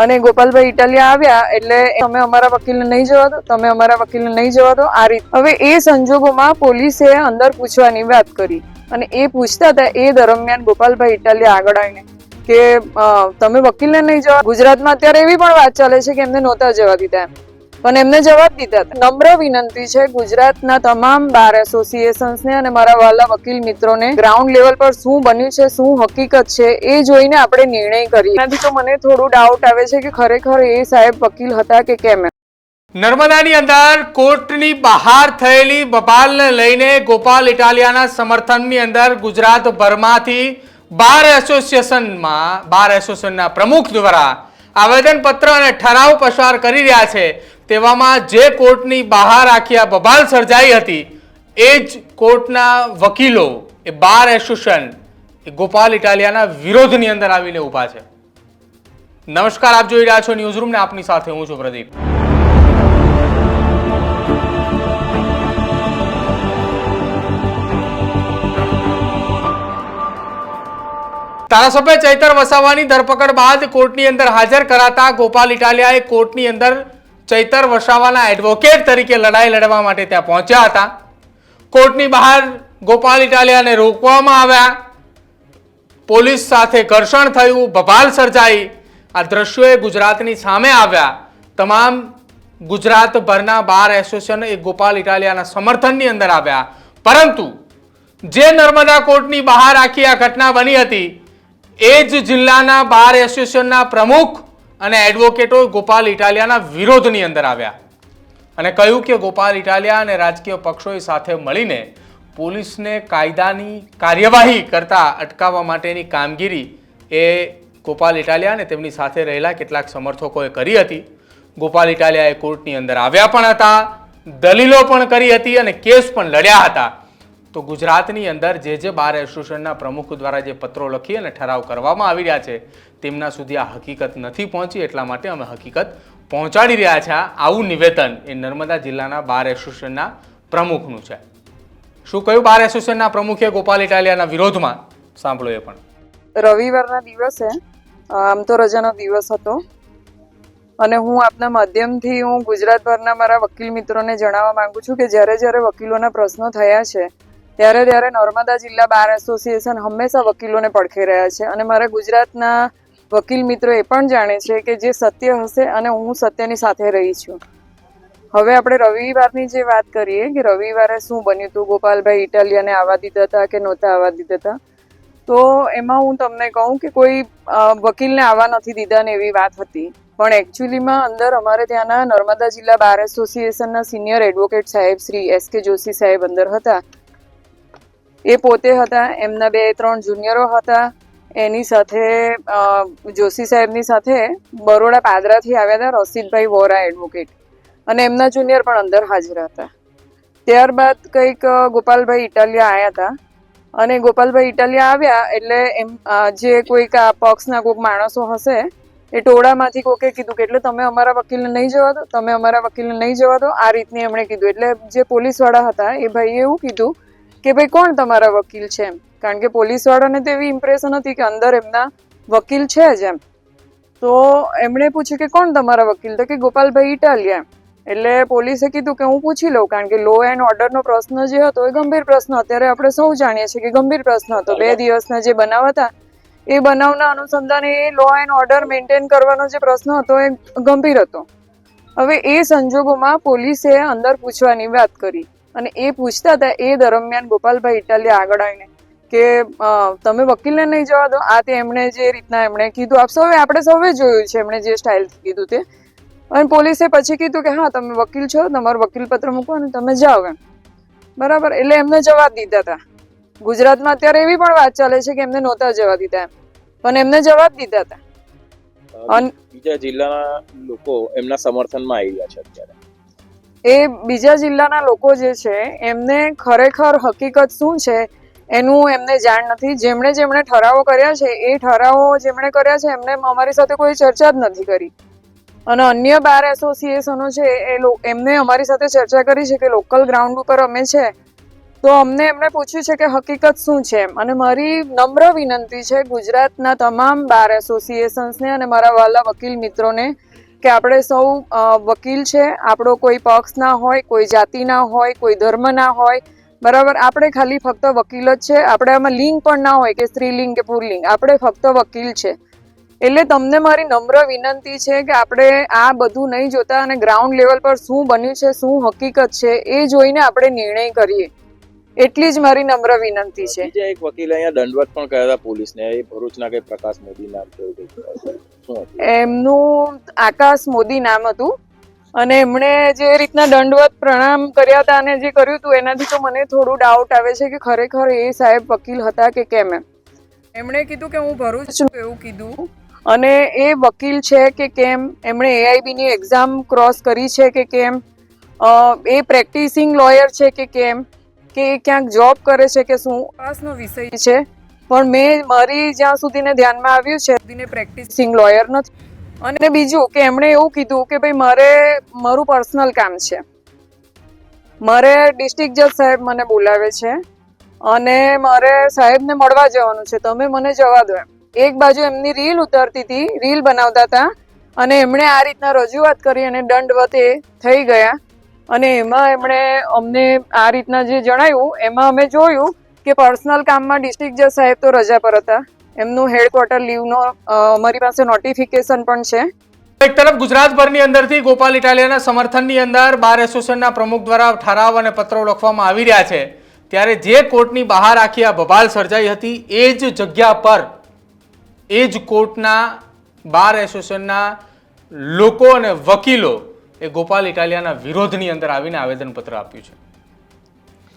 અને ગોપાલભાઈ ઇટાલિયા આવ્યા એટલે તમે અમારા વકીલને નહીં જવા દો, તમે અમારા વકીલને નહીં જવા દો. આ રીત હવે એ સંજોગોમાં પોલીસે અંદર પૂછવાની વાત કરી અને એ પૂછતા હતા એ દરમિયાન ગોપાલભાઈ ઇટાલિયા આગળ આવીને કે તમે વકીલને નહીં જવા ગુજરાતમાં અત્યારે એવી પણ વાત ચાલે છે કે એમને નહોતા જવા દીધા એમ. પણ એમને જવાબ દીધા. નમ્ર વિનંતી છે ગુજરાતના તમામ બાર એસોસિએશન્સને અને મારા વાલા વકીલ મિત્રોને ગ્રાઉન્ડ લેવલ પર શું બન્યું છે, શું હકીકત છે, એ જોઈને આપણે નિર્ણય કરીએ એનાથી તો મને થોડું ડાઉટ આવે છે કે ખરેખર એ સાહેબ વકીલ હતા કે કેમ. નર્મદાની અંદર કોર્ટની બહાર થયેલી બબાલને લઈને ગોપાલ ઇટાલિયાના સમર્થનની અંદર ગુજરાતભરમાંથી બાર એસોસિએશનમાં, બાર એસોસિએશનના પ્રમુખ દ્વારા આવેદનપત્ર અને ઠરાવ પસાર કરી રહ્યા છે. તેવામાં જે કોર્ટની બહાર આખી આ બબાલ સર્જાઈ હતી, એ જ કોર્ટના વકીલો, એ બાર એસોસિએશન, એ ગોપાલ ઇટાલિયાના વિરોધની અંદર આવીને ઊભા છે. નમસ્કાર, આપ જોઈ રહ્યા છો ન્યૂઝ રૂમ ને આપની સાથે હું છું પ્રદીપ. ધારાસભ્ય ચૈતર વસાવાની ધરપકડ બાદ કોર્ટની અંદર હાજર કરાતા ગોપાલ ઇટાલિયાએ કોર્ટની અંદર ચૈતર વસાવાના એડવોકેટ તરીકે લડાઈ લડવા માટે ત્યાં પહોંચ્યા હતા. કોર્ટની બહાર ગોપાલ ઇટાલિયાને રોકવામાં આવ્યા. પોલીસ સાથે ઘર્ષણ થયું, બબાલ સર્જાઈ. આ દ્રશ્યોએ ગુજરાતની સામે આવ્યા. તમામ ગુજરાતભરના બાર એસોસિએશન એ ગોપાલ ઇટાલિયાના સમર્થનની અંદર આવ્યા. પરંતુ જે નર્મદા કોર્ટની બહાર આખી આ ઘટના બની હતી એ જ જિલ્લાના બાર એસોસિએશનના પ્રમુખ અને એડવોકેટો ગોપાલ ઇટાલિયાના વિરોધની અંદર આવ્યા. અને કહ્યું કે ગોપાલ ઇટાલિયા અને રાજકીય પક્ષોએ સાથે મળીને પોલીસને કાયદાની કાર્યવાહી કરતા અટકાવવા માટેની કામગીરી એ ગોપાલ ઇટાલિયા અને તેમની સાથે રહેલા કેટલાક સમર્થકોએ કરી હતી. ગોપાલ ઇટાલિયાએ કોર્ટની અંદર આવ્યા પણ હતા, દલીલો પણ કરી હતી અને કેસ પણ લડ્યા હતા. તો ગુજરાતની અંદર જે જે બાર એસોસિએશનના પ્રમુખ દ્વારા જે પત્રો લખી અને ઠરાવ કરવામાં આવી રહ્યા છે, તેમના સુધી આ હકીકત નથી પહોંચી, એટલા માટે અમે હકીકત પહોંચાડી રહ્યા છે. આવું નિવેદન એ નર્મદા જિલ્લાના બાર એસોસિએશનના પ્રમુખનું છે. શું કહ્યું બાર એસોસિએશનના પ્રમુખે ગોપાલ ઇટાલિયાના વિરોધમાં? સાંભળો એ પણ. રવિવારના દિવસે, આમ તો રજાનો દિવસ હતો, અને હું આપના માધ્યમથી હું ગુજરાતભરના મારા વકીલ મિત્રોને જણાવવા માંગુ છું કે જ્યારે જ્યારે વકીલોના પ્રશ્નો થયા છે ત્યારે ત્યારે નર્મદા જિલ્લા બાર એસોસિએશન હંમેશા વકીલોને પડખે રહ્યા છે અને મારા ગુજરાતના વકીલ મિત્રો એ પણ જાણે છે કે જે સત્ય હશે અને હું સત્યની સાથે રહી છું. હવે આપણે રવિવારની જે વાત કરીએ કે રવિવારે શું બન્યું હતું? ગોપાલભાઈ ઇટાલિયાને આવવા દીધા હતા કે નહોતા આવવા દીધા હતા? તો એમાં હું તમને કહું કે કોઈ વકીલને આવવા નથી દીધા ને એવી વાત હતી. પણ એકચ્યુઅલીમાં અંદર અમારે ત્યાંના નર્મદા જિલ્લા બાર એસોસિએશનના સિનિયર એડવોકેટ સાહેબ શ્રી એસ કે જોશી સાહેબ અંદર હતા. એ પોતે હતા, એમના બે, ત્રણ જુનિયરો હતા. એની સાથે જોશી સાહેબની સાથે બરોડા પાદરાથી આવ્યા હતા રસીદભાઈ વોરા એડવોકેટ અને એમના જુનિયર પણ અંદર હાજર હતા. ત્યારબાદ કંઈક ગોપાલભાઈ ઇટાલિયા આવ્યા હતા. અને ગોપાલભાઈ ઇટાલિયા આવ્યા એટલે એમ જે કોઈક આ પક્ષના કોઈક માણસો હશે, એ ટોળામાંથી કોકે કીધું કે, એટલે તમે અમારા વકીલને નહીં જવા દો, તમે અમારા વકીલને નહીં જવા દો. આ રીતની એમણે કીધું. એટલે જે પોલીસવાળા હતા, એ ભાઈએ એવું કીધું કે ભાઈ કોણ તમારા વકીલ છે એમ? કારણ કે પોલીસવાળાને તો એવી ઇમ્પ્રેશન હતી કે અંદર એમના વકીલ છે જ એમ. તો એમણે પૂછ્યું કે કોણ તમારા વકીલ? તો કે ગોપાલભાઈ ઇટાલિયા એટલે પોલીસે કીધું કે હું પૂછી લઉં, કારણ કે લો એન્ડ ઓર્ડરનો પ્રશ્ન જે હતો એ ગંભીર પ્રશ્ન. અત્યારે આપણે સૌ જાણીએ છીએ કે ગંભીર પ્રશ્ન હતો. બે દિવસના જે બનાવ હતા, એ બનાવના અનુસંધાને એ લો એન્ડ ઓર્ડર મેન્ટેન કરવાનો જે પ્રશ્ન હતો એ ગંભીર હતો. હવે એ સંજોગોમાં પોલીસે અંદર પૂછવાની વાત કરી. અને એ પૂછતા હતા એ દરમિયાન ગોપાલભાઈ ઇટાલિયા આગળ આવીને કે તમે વકીલને નહીં જવા દો? આ તે એમણે જે રીતના એમણે કીધું. આપ સૌએ, આપણે સૌએ જોયું છે એમણે જે સ્ટાઇલથી કીધું તે. અને પોલીસે પછી કીધું કે, હા, તમે વકીલ છો, તમારું વકીલ પત્ર મૂકો અને તમે જાઓ એમ. બરાબર? એટલે એમને જવાબ દીધા હતા. ગુજરાતમાં અત્યારે એવી પણ વાત ચાલે છે કે એમને નહોતા જવા દીધા એમ. પણ એમને જવાબ દીધા હતા. બીજા જિલ્લાના લોકો એમના સમર્થનમાં આવી ગયા છે અત્યારે. એ બીજા જિલ્લાના લોકો જે છે, એમને ખરેખર હકીકત શું છે એનું એમને જાણ નથી. જેમણે જેમણે ઠરાવો કર્યા છે, એ ઠરાવો જેમણે કર્યા છે, એમને અમારી સાથે કોઈ ચર્ચા જ નથી કરી. અને અન્ય બાર એસોસિએશનો છે, એ એમને અમારી સાથે ચર્ચા કરી છે કે લોકલ ગ્રાઉન્ડ ઉપર અમે છે. તો અમને એમણે પૂછ્યું છે કે હકીકત શું છે અને મારી નમ્ર વિનંતી છે ગુજરાતના તમામ બાર એસોસિએશન્સને અને મારા વાલા વકીલ મિત્રોને કે આપણે સૌ વકીલ છે, આપણો કોઈ પક્ષ ના હોય, કોઈ જાતિ ના હોય, કોઈ ધર્મ ના હોય, બરાબર? આપણે ખાલી ફક્ત વકીલ જ છે. આપણે આમાં લિંગ પણ ના હોય કે સ્ત્રીલિંગ કે પુરલિંગ. આપણે ફક્ત વકીલ છે. એટલે તમને મારી નમ્ર વિનંતી છે કે આપણે આ બધું નહીં જોતા અને ગ્રાઉન્ડ લેવલ પર શું બન્યું છે, શું હકીકત છે, એ જોઈને આપણે નિર્ણય કરીએ. એટલી જ મારી નમ્ર વિનંતી છે. બીજા એક વકીલ અહીંયા દંડવત પણ કર્યા હતા પોલીસને. એ ભરૂચના કઈ પ્રકાશ મોદી નામ હતું? એમનું આકાશ મોદી નામ હતું. અને એમણે જે રીતના દંડવત પ્રણામ કર્યા હતા અને જે કર્યું હતું એનાથી તો મને થોડું ડાઉટ આવે છે કે ખરેખર એ સાહેબ વકીલ હતા કે કેમ એમ. એમણે કીધું કે હું ભરૂચ છું એવું કીધું. અને એ વકીલ છે કે કેમ? એમણે એઆઈબીની એક્ઝામ ક્રોસ કરી છે કે કેમ? એ પ્રેક્ટિસિંગ લોયર છે કે કેમ? કે એ ક્યાંક જોબ કરે છે કે શું પાસનો વિષય છે. પણ મેં મારી જ્યાં સુધીને ધ્યાનમાં આવ્યું છે સુધીને પ્રેક્ટિસિંગ લોયર નથી. અને બીજું કે એમણે એવું કીધું કે ભાઈ મારે, મારું પર્સનલ કામ છે. મારે ડિસ્ટ્રિક્ટ જજ સાહેબ મને બોલાવે છે અને મારે સાહેબને મળવા જવાનું છે. તમે મને જવા દો એમ. એક બાજુ એમની રીલ ઉતરતી હતી રીલ બનાવતા હતા અને એમણે આ રીતના રજૂઆત કરી અને દંડવતે થઈ ગયા. અને એમાં એમણે અમને આ રીતના જે જણાવ્યું એમાં અમે જોયું કે પર્સનલ કામમાં ડિસ્ટ્રિક્ટ જજ સાહેબ તો રજા પર હતા. એમનું હેડક્વાર્ટર લીવનો અમારી પાસે નોટિફિકેશન પણ છે. એક તરફ ગુજરાતભરની અંદરથી ગોપાલ ઇટાલિયાના સમર્થનની અંદર બાર એસોસિએશનના પ્રમુખ દ્વારા ઠરાવ અને પત્રો લખવામાં આવી રહ્યા છે. ત્યારે જે કોર્ટની બહાર આખી આ બબાલ સર્જાઈ હતી, એ જ જગ્યા પર, એ જ કોર્ટના બાર એસોસિએશનના લોકો અને વકીલો એ ગોપાલ ઇટાલિયાના વિરોધની અંદર આવીને આવેદનપત્ર આપ્યું છે.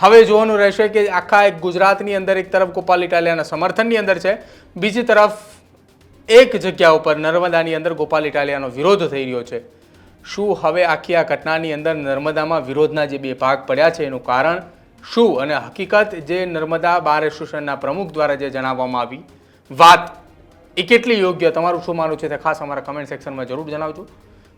હવે જોવાનું રહેશે કે આખા એક ગુજરાતની અંદર એક તરફ ગોપાલ ઇટાલિયાના સમર્થનની અંદર છે, બીજી તરફ એક જગ્યા ઉપર નર્મદાની અંદર ગોપાલ ઇટાલિયાનો વિરોધ થઈ રહ્યો છે. શું હવે આખી આ ઘટનાની અંદર નર્મદામાં વિરોધના જે બે ભાગ પડ્યા છે એનું કારણ શું? અને હકીકત જે નર્મદા બાર એસોસિએશનના પ્રમુખ દ્વારા જે જણાવવામાં આવી, વાત એ કેટલી યોગ્ય? તમારું શું માનવું છે તે ખાસ અમારા કમેન્ટ સેક્શનમાં જરૂર જણાવજો.